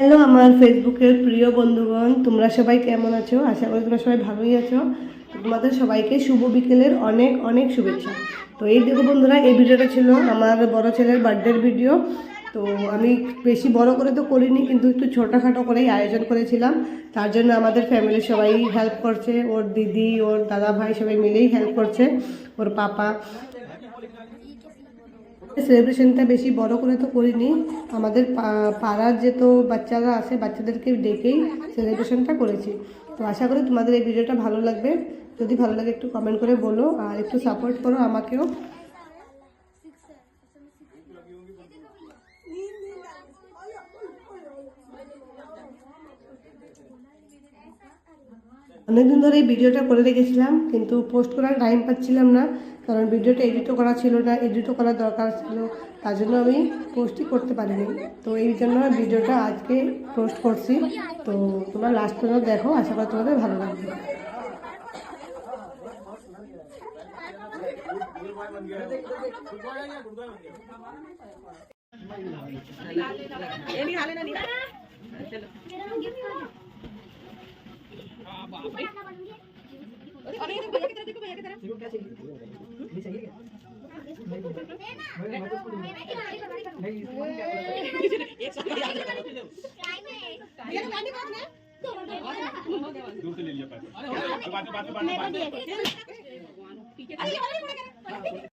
Hello, আমার ফেসবুকের প্রিয় বন্ধুগণ, তোমরা সবাই কেমন আছো? আশা করি তোমরা সবাই ভালোই আছো। তোমাদের সবাইকে শুভ বিকেলের অনেক অনেক শুভেচ্ছা। তো এই দেখো বন্ধুরা, এই ভিডিওটা ছিল আমার বড় ছেলের বার্থডের ভিডিও তো আমি বেশি বড় করে তো করিনি, কিন্তু একটু ছোটোখাটো করেই আয়োজন করেছিলাম। তার জন্য আমাদের ফ্যামিলির সবাই হেল্প করছে। ওর দিদি, ওর দাদা ভাই সবাই মিলেই হেল্প করছে। ওর পাপা। সেলিব্রেশনটা বেশি বড় করে তো করিনি। আমাদের পাড়ার যে তো বাচ্চারা আছে, বাচ্চাদেরকে ডেকেই সেলিব্রেশনটা করেছি। তো আশা করি তোমাদের এই ভিডিওটা ভালো লাগবে। যদি ভালো লাগে একটু কমেন্ট করে বলো, আর একটু সাপোর্ট করো আমাকেও। অনেকদিন ধরে এই ভিডিওটা করে রেখেছিলাম কিন্তু পোস্ট করার টাইম পাচ্ছিলাম না কারণ ভিডিওটা এডিটও করা ছিল না এডিটও করার দরকার ছিল তার জন্য আমি পোস্টই করতে পারিনি। তো এই জন্য ভিডিওটা আজকে পোস্ট করছি। তো তোমরা লাস্ট পর্যন্ত দেখো আশা করি তোমাদের ভালো লাগবে। अरे ये भैया की तरह देखो भैया की तरह क्या चाहिए ये चाहिए दूर से ले लिया पैसे अरे बात बात बात बात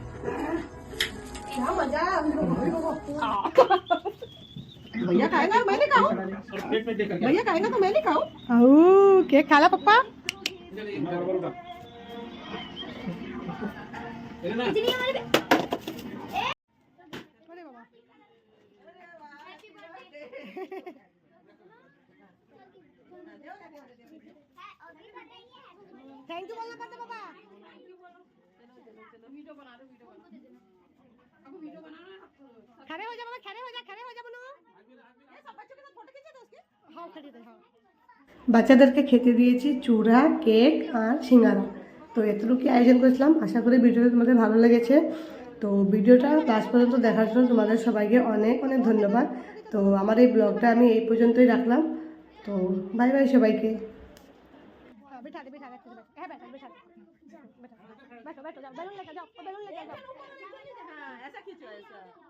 जा भैया खाएगा तो मैं नहीं केक खा ला पप्पा। थैंक यू बोलना पड़ता पापा वीडियो बना दो वीडियो থ্যাংক ইউ বলনা পারতে বাবা খারে হয়ে যা বাবা খারে হয়ে যা খারে হয়ে যা বলো হ্যাঁ খালি দে হ্যাঁ বাচ্চাদেরকে খেতে দিয়েছি চূড়া কেক আর সিঙ্গারা তো এতটুকু আয়োজন করেছিলাম আশা করি ভিডিওটা তোমাদের ভালো লেগেছে তো ভিডিওটা লাস্ট পর্যন্ত দেখার জন্য তোমাদের সবাইকে অনেক অনেক ধন্যবাদ তো আমার এই ব্লগটা আমি এই পর্যন্তই রাখলাম তো বাই বাই সবাইকে बैठा दे बैठा दे है बैठा बैठा बैठो बैठो जाओ बैलून लेके जाओ बैलून लेके जाओ हाँ ऐसा खींचो ऐसा